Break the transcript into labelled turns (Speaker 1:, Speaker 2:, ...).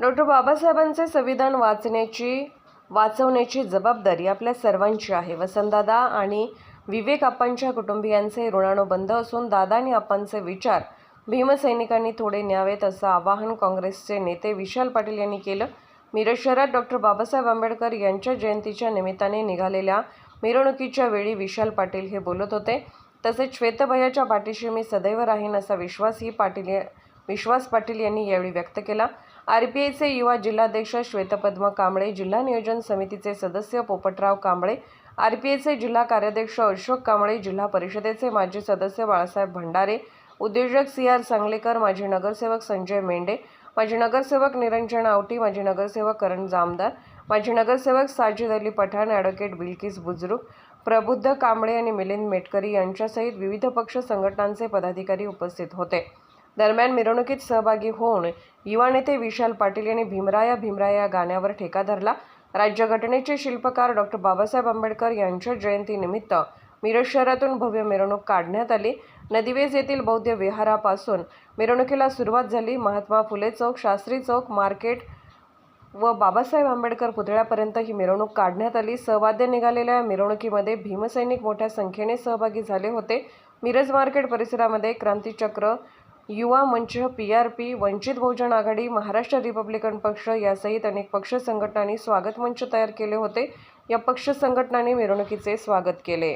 Speaker 1: Doctor बाबासाहेबांचे संविधान वाचण्याची वाचवण्याची जबाबदारी आपल्या सर्वांची आहे. वसंतदादा आणि विवेक आप्पांच्या कुटुंबियांचे ऋणानुबंध असून दादा आणि आप्पांचे विचार भीमसैनिकांनी थोडे न्यावेत असं आवाहन काँग्रेसचे नेते विशाल पाटील यांनी केलं. मिरज शहरात डॉक्टर बाबासाहेब आंबेडकर यांच्या जयंतीच्या निमित्ताने निघालेल्या मिरवणुकीच्या वेळी विशाल पाटील हे बोलत होते. तसेच श्वेतभयाच्या पाठीशी मी सदैव राहीन असा विश्वासही पाटील या- विश्वास पाटील यांनी यावेळी व्यक्त केला. आर पी आयचे युवा जिल्हाध्यक्ष श्वेतपद्म कांबळे जिल्हा नियोजन समितीचे सदस्य पोपटराव कांबळे आर पी आयचे जिल्हा कार्याध्यक्ष अशोक कांबळे जिल्हा परिषदेचे माजी सदस्य बाळासाहेब भंडारे उद्योजक सी आर सांगलेकर माजी नगरसेवक संजय मेंढे माजी नगरसेवक निरंजन आवटी माजी नगरसेवक करण जामदार माजी नगरसेवक साजिद अली पठाण ॲडव्होकेट बिल्किस बुजरुक प्रबुद्ध कांबळे आणि मिलिंद मेटकरी यांच्यासहित विविध पक्ष संघटनांचे पदाधिकारी उपस्थित होते. दरम्यान मिरवणुकीत सहभागी होऊन युवा नेते विशाल पाटील यांनी भीमराया भीमराया या गाण्यावर ठेका धरला. राज्यघटनेचे शिल्पकार डॉक्टर बाबासाहेब आंबेडकर यांच्या जयंतीनिमित्त मिरज शहरातून भव्य मिरवणूक काढण्यात आली. नदीवेज येथील बौद्ध विहारापासून मिरवणुकीला सुरुवात झाली. महात्मा फुले चौक शास्त्री चौक मार्केट व बाबासाहेब आंबेडकर पुतळ्यापर्यंत ही मिरवणूक काढण्यात आली. सहवाद्य निघालेल्या या मिरवणुकीमध्ये भीमसैनिक मोठ्या संख्येने सहभागी झाले होते. मिरज मार्केट परिसरामध्ये Krantichakra Yuva Manch P R P Vanchit Bahujan Aghadi Maharashtra Republican पक्ष यासहित अनेक पक्ष संघटनांनी स्वागत मंच तयार केले होते. या पक्ष संघटनांनी मिरवणुकीचे स्वागत केले.